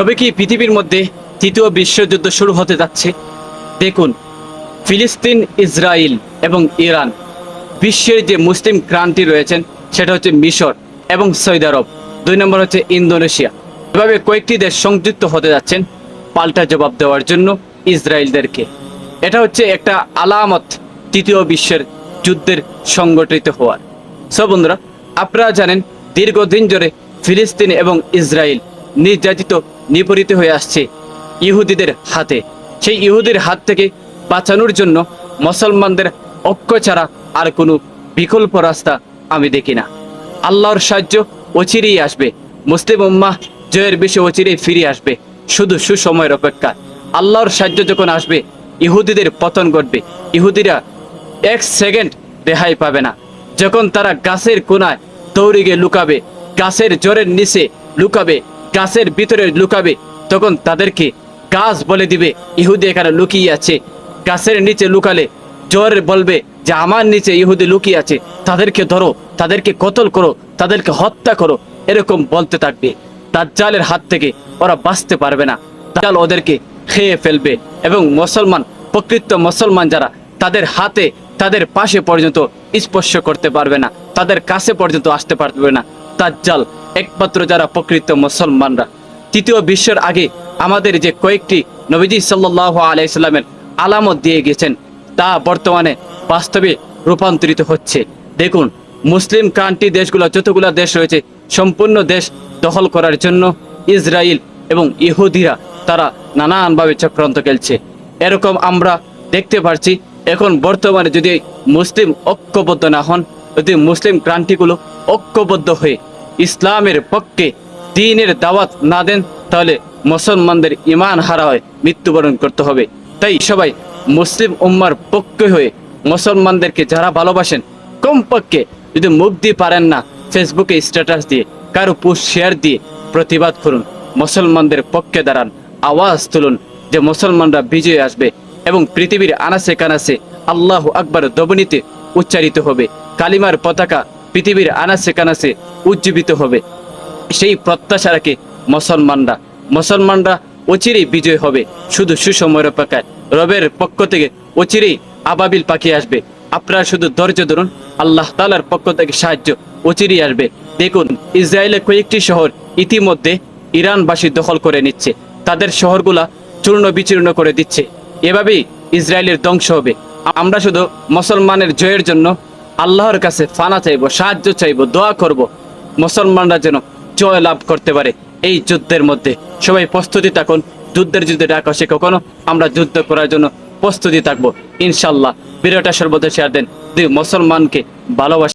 তবে কি পৃথিবীর মধ্যে তৃতীয় বিশ্বযুদ্ধ শুরু হতে যাচ্ছে? দেখুন, ফিলিস্তিন ইসরায়েল এবং ইরান বিশ্বের যে মুসলিম ক্রান্তি রয়েছেন, সেটা হচ্ছে মিশর এবং সৌদি আরব। দুই নম্বর হচ্ছে ইন্দোনেশিয়া। এভাবে কয়েকটি দেশ সংযুক্ত হতে যাচ্ছেন, পাল্টা জবাব দেওয়ার জন্য ইসরায়েলদেরকে এটা হচ্ছে একটা আলামত তৃতীয় বিশ্বের যুদ্ধের সংগঠিত হওয়ার। সব বন্ধুরা, আপনারা জানেন, দীর্ঘদিন ধরে ফিলিস্তিন এবং ইসরায়েল নির্যাতিত নিপরিত হয়ে আসছে ইহুদিদের হাতে। সেই ইহুদির হাত থেকে বাঁচানোর জন্য মুসলমানদের ঐক্য ছাড়া আর কোনো বিকল্প রাস্তা আমি দেখি না। আল্লাহর সাহায্য অচিরেই আসবে। মুসলিম উম্মাহ জয়ের বেশি অচিরেই ফিরে আসবে। শুধু সুসময়ের অপেক্ষা। আল্লাহর সাহায্য যখন আসবে, ইহুদিদের পতন ঘটবে। ইহুদিরা এক সেকেন্ড রেহাই পাবে না। যখন তারা গাছের কোনায় দৌড়ে গিয়ে লুকাবে, গাছের জোরের নিচে লুকাবে গাছের ভিতরে লুকাবে, তখন তাদেরকে গাছ বলে দিবে, ইহুদি এখানে লুকিয়ে আছে। গাছের নিচে লুকালে জোর বলবে যে, আমার নিচে ইহুদি লুকিয়ে আছে, তাদেরকে ধরো, তাদেরকে কতল করো, তাদেরকে হত্যা করো, এরকম বলতে থাকবে। দাজ্জালের হাত থেকে ওরা বাঁচতে পারবে না। দাজ্জাল ওদেরকে খেয়ে ফেলবে এবং মুসলমান, প্রকৃত মুসলমান যারা, তাদের হাতে, তাদের পাশে পর্যন্ত স্পর্শ করতে পারবে না, তাদের কাছে পর্যন্ত আসতে পারবে না। দাজ্জাল একমাত্র যারা প্রকৃত মুসলমানরা। তৃতীয় বিশ্বের আগে আমাদের যে কয়েকটি নবীজি সাল্লাহ আলাইসাল্লামের আলামত দিয়ে গেছেন, তা বর্তমানে বাস্তবে রূপান্তরিত হচ্ছে। দেখুন, মুসলিম কান্ট্রি দেশগুলো, যতগুলো দেশ রয়েছে, সম্পূর্ণ দেশ দখল করার জন্য ইসরায়েল এবং ইহুদিরা তারা নানানভাবে চক্রান্ত খেলছে। এরকম আমরা দেখতে পারছি, এখন বর্তমানে যদি মুসলিম ঐক্যবদ্ধ না হন, যদি মুসলিম ক্রান্তিগুলো ঐক্যবদ্ধ হয়ে ইসলামের পক্ষে দিনের দাওয়াত না দেন, তাহলে মুসলমানদের ইমান হারা হয় মৃত্যুবরণ করতে হবে। তাই সবাই মুসলিম উম্মার পক্ষে হয়ে মুসলমানদেরকে যারা ভালোবাসেন, কমপক্ষে যদি মুখ দিয়ে পারেন না, ফেসবুকে স্ট্যাটাস দিয়ে, কারও পোস্ট শেয়ার দিয়ে প্রতিবাদ করুন, মুসলমানদের পক্ষে দাঁড়ান, আওয়াজ তুলুন যে মুসলমানরা বিজয় আসবে এবং পৃথিবীর আনাসে কানাসে আল্লাহ আকবর দবনীতে উচ্চারিত হবে, কালিমার পতাকা পৃথিবীর আনাসে কানাসে উজ্জীবিত হবে। সেই প্রত্যাশা রাখে মুসলমানরা। মুসলমানরা অচিরেই বিজয় হবে। শুধু সুসময়ের অপেক্ষায়। রবের পক্ষ থেকে অচিরেই আবাবিল পাখি আসবে। আপনারা শুধু ধৈর্য ধরুন। আল্লাহ তালার পক্ষ থেকে সাহায্য অচিরেই আসবে। দেখুন, ইসরায়েলের কয়েকটি শহর ইতিমধ্যে ইরানবাসী দখল করে নিচ্ছে। তাদের শহরগুলা চূর্ণ বিচূর্ণ করে দিচ্ছে। এভাবেই ইসরায়েলের ধ্বংস হবে। আমরা শুধু মুসলমানের জয়ের জন্য আল্লাহর কাছে ফানা চাইব, সাহায্য চাইব, দোয়া করব। মুসলমানরা যেন জয় লাভ করতে পারে এই যুদ্ধের মধ্যে। সবাই প্রস্তুতি থাকুন, যুদ্ধের যুদ্ধে ডাকা সে কখনো, আমরা যুদ্ধ করার জন্য প্রস্তুতি থাকব, ইনশাল্লাহ। ভিডিওটা সর্বদা শেয়ার দেন। দুই মুসলমানকে ভালোবাসা